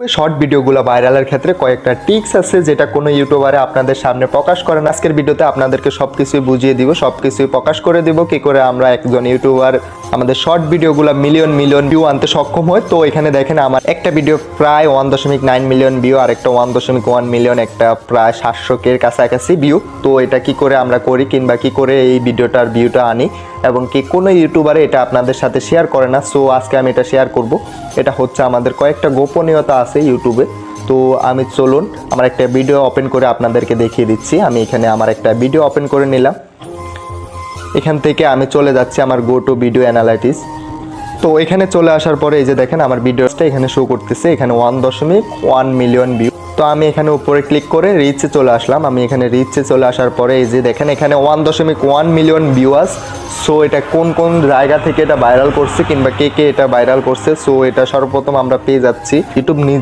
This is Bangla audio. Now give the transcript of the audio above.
শর্ট ভিডিওগুলো ভাইরালের ক্ষেত্রে কয়েকটা টিক্স আছে যেটা কোনো ইউটিউবারে আপনাদের সামনে প্রকাশ করে না। আজকের ভিডিওতে আপনাদেরকে সব কিছুই বুঝিয়ে দিব সব কিছুই প্রকাশ করে দিব। কি করে আমরা একজন ইউটিউবার আমাদের শর্ট ভিডিওগুলো মিলিয়ন মিলিয়ন ভিউ আনতে সক্ষম হয়। তো এখানে দেখেন আমার একটা ভিডিও প্রায় ওয়ান দশমিক নাইন মিলিয়ন ভিউ আর একটা ওয়ান দশমিক ওয়ান মিলিয়ন একটা প্রায় সাতশো কের কাছাকাছি ভিউ তো এটা কি করে আমরা করি কিংবা কি করে এই ভিডিওটার ভিউটা আনি? এবং কি কোনো ইউটিউবারে এটা আপনাদের সাথে শেয়ার করে না। সো আজকে আমি এটা শেয়ার করব। এটা হচ্ছে আমাদের কয়েকটা গোপনীয়তা আছে ইউটিউবে তো আমি চলুন, আমার একটা ভিডিও ওপেন করে আপনাদেরকে দেখিয়ে দিচ্ছি। আমি এখানে আমার একটা ভিডিও ওপেন করে নিলাম। এখান থেকে আমি চলে যাচ্ছি আমার গো টু ভিডিও অ্যানালাইটিস তো এখানে চলে আসার পরে এই যে দেখেন, আমার ভিডিওসটা এখানে শো করতেছে, এখানে ওয়ান দশমিক ওয়ান মিলিয়ন ভিউ তো আমি এখানে উপরে ক্লিক করে রিচে চলে আসলাম। আমি এখানে রিচে চলে আসার পরে এই যে দেখেন, এখানে ওয়ান দশমিক ওয়ান মিলিয়ন ভিউয়ার্স সো এটা কোন কোন জায়গা থেকে এটা ভাইরাল করছে কিংবা কে কে এটা ভাইরাল করছে? সো এটা সর্বপ্রথম আমরা পেয়ে যাচ্ছি। ইউটিউব নিজে